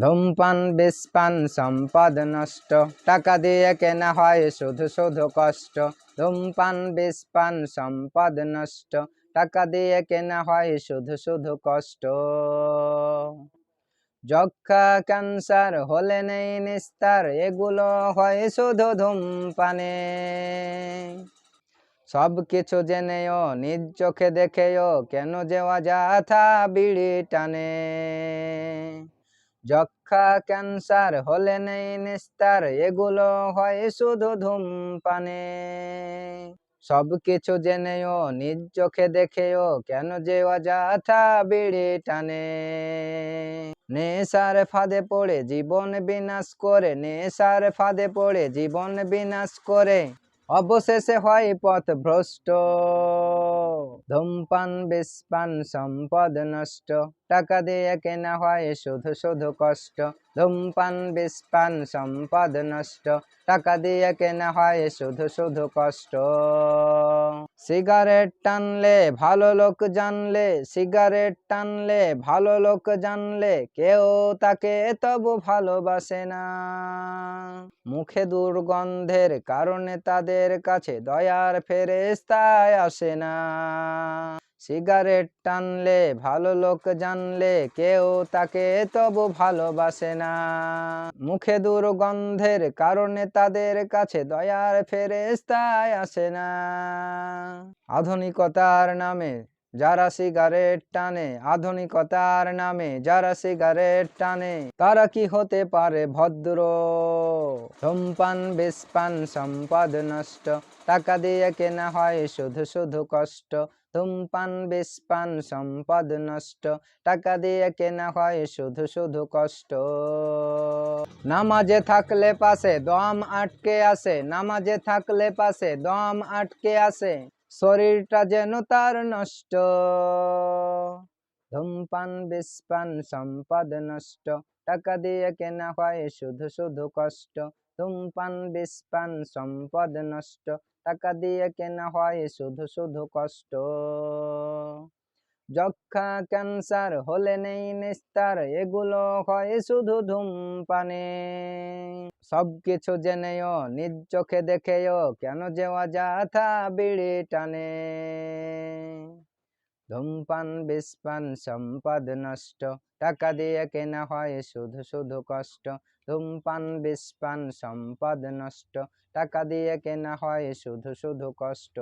ধূমপান, বিষপান, সম্পদ নষ্ট। টাকা দিয়ে কেনা হয় শুধু শুধু কষ্ট। ধূমপান, বিষপান, সম্পদ নষ্ট। টাকা দিয়ে কেনা হয় শুধু শুধু কষ্ট। যক্ষা ক্যান্সার, হলে নেই নিস্তার, এগুলো হয় শুধু ধূমপানে। সব কিছু জেনেও, নিজ চোখে দেখেও, কেন যে অযথা বিড়ি টানে। যক্ষা ক্যান্সার হলে নেই নিস্তার, এগুলো হয় শুধু ধূমপানে। সব কিছু জেনেও, নিজ চোখে দেখেও কেন যে অযথা বিড়ি টানে। নেশার ফাঁদে পড়ে জীবন বিনাশ করে, নেশার ফাঁদে পড়ে জীবন বিনাশ করে। অবশেষে হয় পথ ভ্রষ্ট। ধূমপান, বিষপান, সম্পদ নষ্ট। টাকা দিয়ে কেনা হয় শুধু শুধু কষ্ট। ধূমপান, বিষপান, সম্পদ নষ্ট। টাকা দিয়ে কেনা হয় শুধু শুধু কষ্ট। সিগারেট টানলে ভালো লোক জানলে, সিগারেট টানলে ভালো লোক জানলে কেউ তাকে তবু ভালোবাসে না। মুখে দুর্গন্ধের কারণে তাদের কাছে দয়ার ফেরেস্তায় আসে না। সিগারেট টানলে ভালো লোক জানলে কেউ তাকে তবু ভালোবাসে না। মুখে দুর্গন্ধের কারণে তাদের কাছে দয়ার ফেরেস্তায় আসে না। আধুনিকতার নামে যারা সিগারেট টানে, আধুনিকতার নামে যারা সিগারেট টানে, তারা কি হতে পারে ভদ্র? ধূমপান, বিষপান, সম্পদ নষ্ট, টাকা দিয়ে কেনা হয় শুধু শুধু কষ্ট। ধূমপান, বিষপান, সম্পদ নষ্ট, টাকা দিয়ে কেনা হয় শুধু শুধু কষ্ট। নামাজে থাকলে পাশে দম আটকে আসে, নামাজে থাকলে পাশে দম আটকে আসে। শরীরটা যেন তার নষ্ট। ধূমপান বিষপান সম্পদ নষ্ট। টাকা দিয়ে কেনা হয় শুধু শুধু কষ্ট। ধূমপান বিষপান সম্পদ নষ্ট। টাকা দিয়ে কেনা হয় শুধু শুধু কষ্ট। যক্ষা ক্যান্সার হলে নেই নিস্তার। এগুলো হয় শুধু ধূমপানে। সব কিছু জেনেও, নিজ চোখে দেখেও কেন যে অযথা বিড়ি টানে? ধূমপান, বিষপান, সম্পদ নষ্ট, টাকা দিয়ে কেনা হয় শুধু শুধু কষ্ট। ধূমপান, বিষপান, সম্পদ নষ্ট, টাকা দিয়ে কেনা হয় শুধু শুধু কষ্ট।